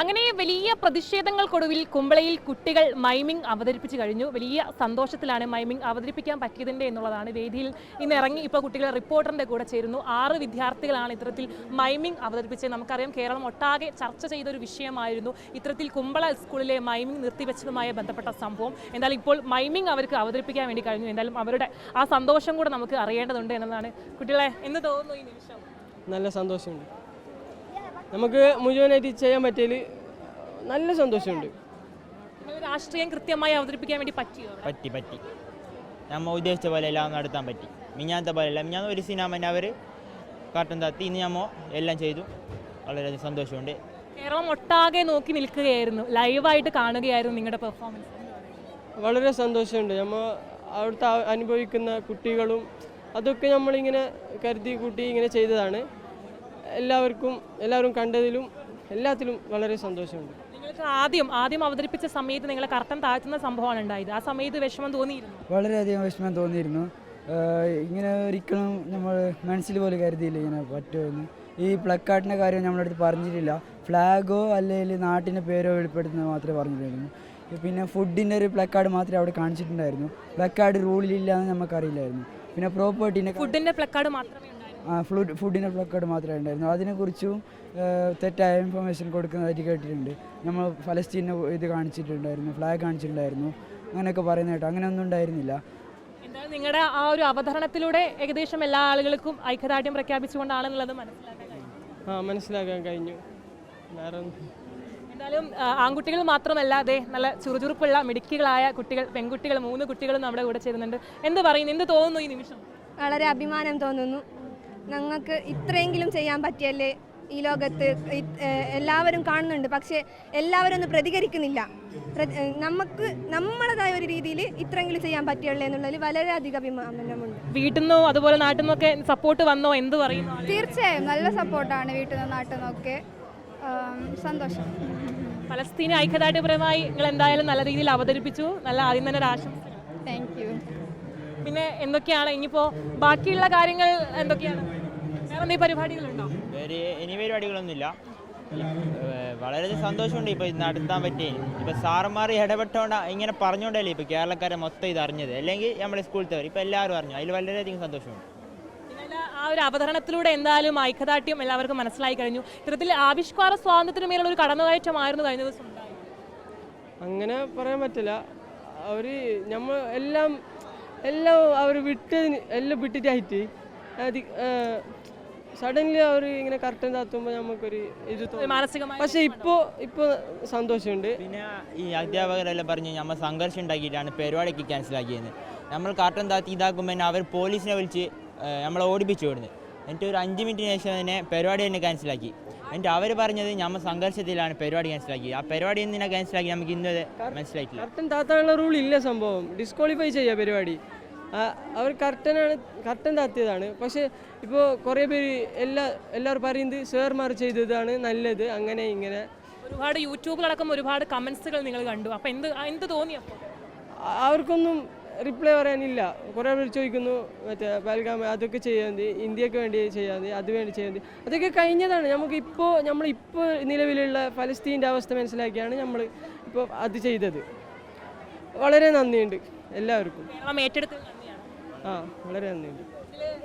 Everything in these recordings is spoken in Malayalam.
അങ്ങനെ വലിയ പ്രതിഷേധങ്ങൾക്കൊടുവിൽ കുമ്പളയിൽ കുട്ടികൾ മൈമിംഗ് അവതരിപ്പിച്ചു കഴിഞ്ഞു. വലിയ സന്തോഷത്തിലാണ് മൈമിംഗ് അവതരിപ്പിക്കാൻ പറ്റിയതിന്റെ എന്നുള്ളതാണ്. വേദിയിൽ ഇന്ന് ഇറങ്ങി ഇപ്പോൾ കുട്ടികൾ റിപ്പോർട്ടറിന്റെ കൂടെ ചേരുന്നു. ആറ് വിദ്യാർത്ഥികളാണ് ഇത്തരത്തിൽ മൈമിംഗ് അവതരിപ്പിച്ചത്. നമുക്കറിയാം കേരളം ഒട്ടാകെ ചർച്ച ചെയ്തൊരു വിഷയമായിരുന്നു ഇത്തരത്തിൽ കുമ്പള സ്കൂളിലെ മൈമിംഗ് നിർത്തിവെച്ചതുമായി ബന്ധപ്പെട്ട സംഭവം. എന്തായാലും ഇപ്പോൾ മൈമിംഗ് അവർക്ക് അവതരിപ്പിക്കാൻ വേണ്ടി കഴിഞ്ഞു. എന്തായാലും അവരുടെ ആ സന്തോഷം കൂടെ നമുക്ക് അറിയേണ്ടതുണ്ട് എന്നതാണ്. കുട്ടികളെ എന്ന് തോന്നുന്നു ഈ നിമിഷം? നല്ല സന്തോഷമുണ്ട്. നമുക്ക് മുഴുവനായിട്ട് ചെയ്യാൻ പറ്റിയതിൽ നല്ല സന്തോഷമുണ്ട്. രാഷ്ട്രീയം കൃത്യമായി അവതരിപ്പിക്കാൻ വേണ്ടി പറ്റിയോ പറ്റി പറ്റി. നമ്മൾ ഉദ്ദേശിച്ച പോലെ എല്ലാം നടത്താൻ പറ്റി. മിഞ്ഞാത്ത പോലെ എല്ലാം മിഞ്ഞാന്ന് ഒരു സിനിമ അവർ കാട്ടം താത്തി ഇന്ന് നമ്മൾ എല്ലാം ചെയ്തു. വളരെയധികം സന്തോഷമുണ്ട്. കേരളം ഒട്ടാകെ നോക്കി നിൽക്കുകയായിരുന്നു. ലൈവായിട്ട് കാണുകയായിരുന്നു നിങ്ങളുടെ പെർഫോമൻസ് വളരെ സന്തോഷമുണ്ട്. നമ്മൾ അവിടുത്തെ അനുഭവിക്കുന്ന കുട്ടികളും അതൊക്കെ നമ്മളിങ്ങനെ കരുതി കൂട്ടി ഇങ്ങനെ ചെയ്തതാണ്. എല്ലാവർക്കും എല്ലാവരും കണ്ടതിലും എല്ലാത്തിലും വളരെ സന്തോഷമുണ്ട്. നിങ്ങൾക്ക് ആദ്യം ആദ്യം അവതരിപ്പിച്ച സമയത്ത് നിങ്ങളെ കർട്ടൻ താഴ്ത്തുന്ന സംഭവമാണ് ഉണ്ടായത്. ആ സമയത്ത് വിഷമം തോന്നിയിരുന്നു? വളരെയധികം വിഷമം തോന്നിയിരുന്നു. ഇങ്ങനെ ഒരിക്കലും നമ്മൾ മനസ്സിൽ പോലും കരുതിയില്ല ഇങ്ങനെ പറ്റുമെന്ന്. ഈ പ്ലക്കാർഡിന്റെ കാര്യം നമ്മളടുത്ത് പറഞ്ഞിട്ടില്ല. ഫ്ലാഗോ അല്ലെങ്കിൽ നാട്ടിന്റെ പേരോ വെളിപ്പെടുത്തുന്നത് മാത്രമേ പറഞ്ഞിട്ടുണ്ടായിരുന്നു. പിന്നെ ഫുഡിന്റെ ഒരു പ്ലക്കാർഡ് മാത്രമേ അവിടെ കാണിച്ചിട്ടുണ്ടായിരുന്നു. പ്ലക്കാർഡ് റൂളിലില്ല എന്ന് നമുക്കറിയില്ലായിരുന്നു. പിന്നെ പ്രോപ്പർട്ടീന്റെ ഫുഡിന്റെ പ്ലക്കാർഡ് മാത്രമേ ഫ്ലൂഡ് ഫുഡിന്റെ പ്ലക്കാർഡ് മാത്രമേ ഉണ്ടായിരുന്നു അതിനെക്കുറിച്ചും തെറ്റായ ഇൻഫർമേഷൻ കൊടുക്കുന്നതായിട്ട് കേട്ടിട്ടുണ്ട്. നമ്മൾ ഫലസ്തീനെ ഇത് കാണിച്ചിട്ടുണ്ടായിരുന്നു ഫ്ലാഗ് കാണിച്ചിട്ടുണ്ടായിരുന്നു അങ്ങനെയൊക്കെ പറയുന്ന കേട്ടോ. അങ്ങനെയൊന്നും ഉണ്ടായിരുന്നില്ല. എന്തായാലും നിങ്ങളുടെ ആ ഒരു അവതരണത്തിലൂടെ ഏകദേശം എല്ലാ ആളുകൾക്കും ഐക്യദാർഢ്യം പ്രഖ്യാപിച്ചുകൊണ്ടാണെന്നുള്ളത് മനസ്സിലാക്കാൻ ആ മനസ്സിലാക്കാൻ കഴിഞ്ഞു. വേറെ എന്തായാലും ആ, ആൺകുട്ടികൾ മാത്രമല്ല അതെ നല്ല ചുറുചുറുപ്പുള്ള മിടുക്കികളായ കുട്ടികൾ പെൺകുട്ടികൾ മൂന്ന് കുട്ടികളും നമ്മുടെ കൂടെ ചേരുന്നുണ്ട്. എന്ത് പറയുന്നു? എന്ത് തോന്നുന്നു ഈ നിമിഷം? വളരെ അഭിമാനം തോന്നുന്നു. ഞങ്ങൾക്ക് ഇത്രയെങ്കിലും ചെയ്യാൻ പറ്റിയല്ലേ ഈ ലോകത്ത്? എല്ലാവരും കാണുന്നുണ്ട്. പക്ഷേ എല്ലാവരും ഒന്നും പ്രതികരിക്കുന്നില്ല. നമുക്ക് നമ്മളതായ ഒരു രീതിയിൽ ഇത്രയെങ്കിലും ചെയ്യാൻ പറ്റിയുള്ളൂ എന്നുള്ളതിൽ വളരെയധികം അഭിമാനമുണ്ട്. വീട്ടിൽ നിന്നോ അതുപോലെ നാട്ടിൽ നിന്നൊക്കെ സപ്പോർട്ട് വന്നോ? എന്ത് പറയുന്നു? തീർച്ചയായും. നല്ല സപ്പോർട്ടാണ് വീട്ടിൽ നിന്നും നാട്ടിൽ നിന്നൊക്കെ സന്തോഷം. പലസ്തീൻ ഐക്യദാർഢ്യപരമായി നിങ്ങൾ എന്തായാലും നല്ല രീതിയിൽ അവതരിപ്പിച്ചു. നല്ല ആദ്യം തന്നെ ഒരു ആശംസ. താങ്ക് യു പിന്നെ എന്തൊക്കെയാണ്? ഇനിയിപ്പോൾ ബാക്കിയുള്ള കാര്യങ്ങൾ എന്തൊക്കെയാണ്? വേറെ എന്തെങ്കിലും പരിപാടികളുണ്ടോ? വേറെ ഇനി പരിപാടികളൊന്നുമില്ല. വളരെ സന്തോഷമുണ്ട് ഇപ്പോൾ ഇത് നടത്താൻ പറ്റി ഇപ്പോൾ സാറന്മാർ ഇടപെട്ടോണ്ട ഇങ്ങനെ പറഞ്ഞോണ്ടല്ലേ ഇപ്പോൾ കേരളക്കാരെ മൊത്തം ഇത് അറിഞ്ഞത്. അല്ലെങ്കിൽ നമ്മുടെ സ്കൂളിൽ ഇപ്പോൾ എല്ലാവരും അറിഞ്ഞു. അതിൽ വളരെയധികം സന്തോഷമുണ്ട്. ആ ഒരു അവതരണത്തിലൂടെ എന്തായാലും ഐക്യദാർഢ്യം എല്ലാവർക്കും മനസ്സിലായി കഴിഞ്ഞു. ഇത്തരത്തിൽ ആവിഷ്കാര സ്വാതന്ത്ര്യത്തിന് മേലുള്ള ഒരു കടന്നുകയറ്റമായിരുന്നു കഴിഞ്ഞ ദിവസം. അങ്ങനെ പറയാൻ പറ്റില്ല. അവർ നമ്മൾ എല്ലാം എല്ലാം അവർ വിട്ട് എല്ലാം വിട്ടിട്ടായിട്ട് അത് സഡൻലി അവർ ഇങ്ങനെ കറക്റ്റ് താത്തുമ്പോൾ നമുക്കൊരു ഇത് ഒരു പക്ഷേ പക്ഷെ ഇപ്പോൾ ഇപ്പോൾ സന്തോഷമുണ്ട്. പിന്നെ ഈ അധ്യാപകരെല്ലാം പറഞ്ഞ് നമ്മൾ സംഘർഷം ഉണ്ടാക്കിയിട്ടാണ് പരിപാടിക്ക് ക്യാൻസലാക്കിയത് നമ്മൾ കാട്ടം താത്തി ഇതാക്കുമ്പോൾ തന്നെ അവർ പോലീസിനെ വിളിച്ച് നമ്മളെ ഓടിപ്പിച്ചു വിടുന്നത് എന്നിട്ട് ഒരു അഞ്ച് മിനിറ്റിന് ശേഷം തന്നെ പരിപാടി തന്നെ ക്യാൻസലാക്കി എന്നിട്ട് അവർ പറഞ്ഞത് നമ്മൾ സംഘർഷത്തിലാണ് പരിപാടി ക്യാൻസലാക്കി ആ പരിപാടി എന്തിനാണ് ക്യാൻസലാക്കി നമുക്ക് ഇന്നത് മനസ്സിലായിട്ടില്ല. കർട്ടൻ താത്താനുള്ള റൂൾ ഇല്ല സംഭവം. ഡിസ്ക്വാളിഫൈ ചെയ്യുക പരിപാടി. അവർ കർട്ടനാണ് കർട്ടൻ താത്തിയതാണ്. പക്ഷെ ഇപ്പോൾ കുറേ പേര് എല്ലാ എല്ലാവരും പറയുന്നത് സാർമാർ ചെയ്തതാണ് നല്ലത് അങ്ങനെ ഇങ്ങനെ. ഒരുപാട് യൂട്യൂബിലടക്കം ഒരുപാട് കമൻസുകൾ നിങ്ങൾ കണ്ടു. അപ്പൊ എന്ത് എന്ത് തോന്നി അപ്പോൾ അവർക്കൊന്നും റിപ്ലൈ പറയാനില്ല. കുറേ പേര് ചോദിക്കുന്നു മറ്റേ പൽഗാമ അതൊക്കെ ചെയ്യാൻ ഇന്ത്യയ്ക്ക് വേണ്ടി ചെയ്യാൻ മതി അത് വേണ്ടി ചെയ്യാൻ അതൊക്കെ കഴിഞ്ഞതാണ്. നമുക്ക് ഇപ്പോൾ നമ്മളിപ്പോൾ നിലവിലുള്ള ഫലസ്തീന്റെ അവസ്ഥ മനസ്സിലാക്കിയാണ് നമ്മൾ ഇപ്പോൾ അത് ചെയ്തത്. വളരെ നന്ദിയുണ്ട് എല്ലാവർക്കും. ഏറ്റെടുത്ത് ആ വളരെ നന്ദിയുണ്ട്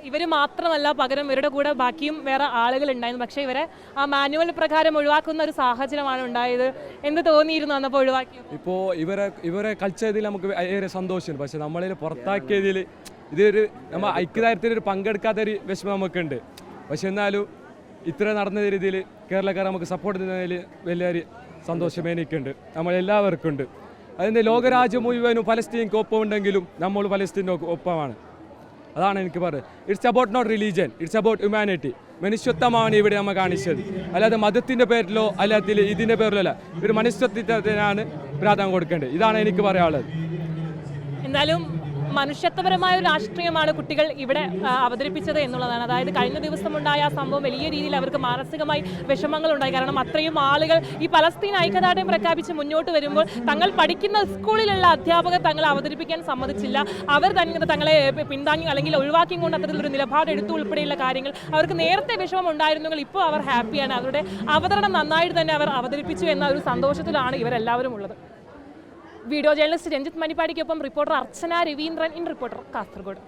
ഇവർ മാത്രമല്ല പകരം ഇവരുടെ കൂടെ ബാക്കിയും വേറെ ആളുകൾ ഉണ്ടായിരുന്നു. പക്ഷേ ഇവരെ ആ മാനുവൽ പ്രകാരം ഒഴിവാക്കുന്ന ഒരു സാഹചര്യമാണ് ഉണ്ടായത്. എന്ത് തോന്നിയിരുന്നു അന്നപ്പോൾ ഒഴിവാക്കി ഇപ്പോൾ ഇവരെ ഇവരെ കളിച്ചതിൽ നമുക്ക് ഏറെ സന്തോഷമുണ്ട്. പക്ഷെ നമ്മളിൽ പുറത്താക്കിയതിൽ ഇതൊരു നമ്മൾ ഐക്യദാരത്തിൽ ഒരു പങ്കെടുക്കാത്തൊരു വിഷമം നമുക്കുണ്ട്. പക്ഷെ എന്നാലും ഇത്ര നടന്ന രീതിയിൽ കേരളക്കാർ നമുക്ക് സപ്പോർട്ട് ചെയ്യുന്നതിൽ വലിയൊരു സന്തോഷം എനിക്കുണ്ട് നമ്മളെല്ലാവർക്കും ഉണ്ട് അതിന്റെ ലോകരാജ്യം മുഴുവനും ഫലസ്തീൻക്ക് ഒപ്പമുണ്ടെങ്കിലും നമ്മൾ ഫലസ്തീന്റെ ഒപ്പമാണ്. അതാണ് എനിക്ക് പറയുന്നത്. It's about not religion it's about humanity മനുഷ്യത്വമാണ് ഇവിടെ നമ്മൾ കാണിച്ചത്. അല്ലാതെ മതത്തിന്റെ പേരിലോ അല്ലാതെ ഇതിന്റെ പേരിലോ അല്ല. ഒരു മനുഷ്യത്വത്തിനാണ് പ്രാധാന്യം കൊടുക്കേണ്ടത്. ഇതാണ് എനിക്ക് പറയാനുള്ളത്. എന്തായാലും മനുഷ്യത്വപരമായ ഒരു രാഷ്ട്രീയമാണ് കുട്ടികൾ ഇവിടെ അവതരിപ്പിച്ചത് എന്നുള്ളതാണ്. അതായത് കഴിഞ്ഞ ദിവസം ഉണ്ടായ ആ സംഭവം വലിയ രീതിയിൽ അവർക്ക് മാനസികമായി വിഷമങ്ങൾ ഉണ്ടായി കാരണം അത്രയും ആളുകൾ ഈ പലസ്തീൻ ഐക്യദാർഢ്യം പ്രഖ്യാപിച്ച് മുന്നോട്ട് വരുമ്പോൾ തങ്ങൾ പഠിക്കുന്ന സ്കൂളിലുള്ള അധ്യാപകർ തങ്ങളെ അവതരിപ്പിക്കാൻ സമ്മതിച്ചില്ല. അവർ തന്നെ തങ്ങളെ പിന്താങ്ങി അല്ലെങ്കിൽ ഒഴിവാക്കി കൊണ്ട് അത്തരത്തിലൊരു നിലപാട് എടുത്തു ഉൾപ്പെടെയുള്ള കാര്യങ്ങൾ അവർക്ക് നേരത്തെ വിഷമം ഉണ്ടായിരുന്നെങ്കിൽ ഇപ്പോൾ അവർ ഹാപ്പിയാണ്. അവരുടെ അവതരണം നന്നായിട്ട് തന്നെ അവർ അവതരിപ്പിച്ചു എന്ന ഒരു സന്തോഷത്തിലാണ് ഇവരെല്ലാവരും ഉള്ളത്. Video journalist Ranjith മണിപ്പാടിക്കൊപ്പം reporter Archana Raveendran in reporter Kasaragod.